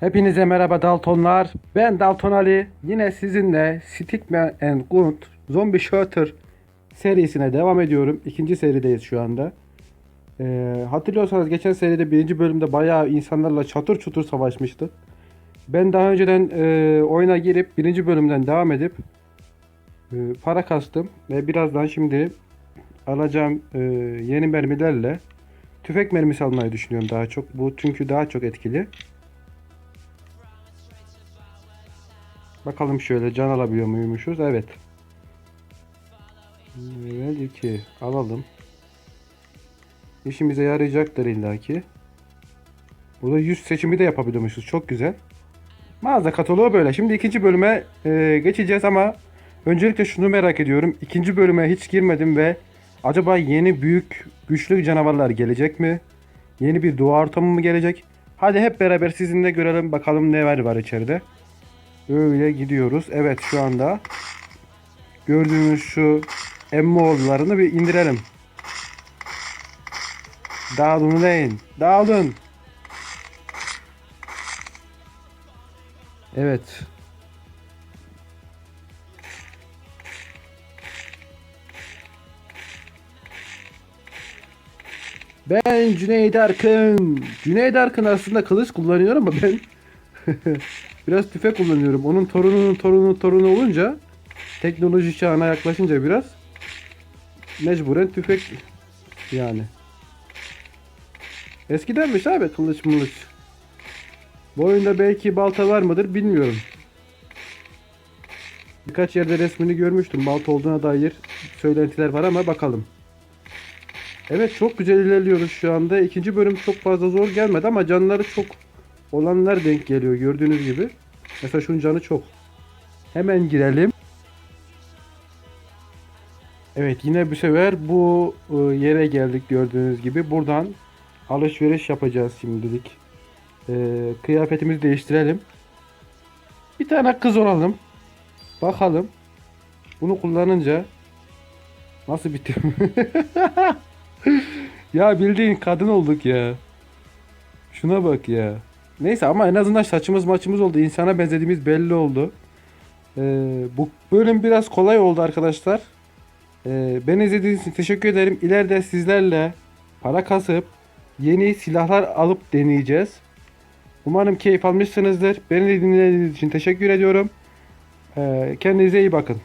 Hepinize merhaba Daltonlar. Ben Dalton Ali. Yine sizinle Stickman and Gunt Zombie Shooter serisine devam ediyorum. İkinci serideyiz şu anda. Ee, hatırlıyorsanız geçen seride birinci bölümde bayağı insanlarla çatır çutur savaşmıştık. Ben daha önceden e, oyuna girip birinci bölümden devam edip e, para kastım ve birazdan şimdi alacağım e, yeni mermilerle tüfek mermisi almayı düşünüyorum daha çok. Bu çünkü daha çok etkili. Bakalım şöyle can alabiliyor muymuşuz? Evet. Evet 2 alalım. İşimize yarayacaktır illaki. Burada yüz seçimi de yapabiliyormuşuz. Çok güzel. Mağaza kataloğu böyle. Şimdi ikinci bölüme e, geçeceğiz ama öncelikle şunu merak ediyorum. İkinci bölüme hiç girmedim ve acaba yeni büyük güçlü canavarlar gelecek mi? Yeni bir dua ortamı mı gelecek? Hadi hep beraber sizinle görelim bakalım ne var var içeride. Öyle gidiyoruz. Evet şu anda gördüğünüz şu emmoğullarını bir indirelim. Dağılın uleyin. Dağılın. Evet. Ben Cüneyt Arkın. Cüneyt Arkın aslında kılıç kullanıyor ama ben biraz tüfek kullanıyorum. Onun torununun torunu torunu olunca teknoloji çağına yaklaşınca biraz mecburen tüfek yani. Eskidenmiş abi kılıç mılıç. Bu oyunda belki balta var mıdır bilmiyorum. Birkaç yerde resmini görmüştüm. Balta olduğuna dair söylentiler var ama bakalım. Evet çok güzel ilerliyoruz şu anda. İkinci bölüm çok fazla zor gelmedi ama canları çok olanlar denk geliyor gördüğünüz gibi. Mesela şunun canı çok. Hemen girelim. Evet yine bu sefer bu e, yere geldik gördüğünüz gibi. Buradan alışveriş yapacağız şimdilik. E, kıyafetimizi değiştirelim. Bir tane kız olalım. Bakalım. Bunu kullanınca nasıl bitiyor? ya bildiğin kadın olduk ya. Şuna bak ya. Neyse ama en azından saçımız maçımız oldu. İnsana benzediğimiz belli oldu. Ee, bu bölüm biraz kolay oldu arkadaşlar. Ee, beni izlediğiniz için teşekkür ederim. İleride sizlerle para kasıp yeni silahlar alıp deneyeceğiz. Umarım keyif almışsınızdır. Beni dinlediğiniz için teşekkür ediyorum. Ee, kendinize iyi bakın.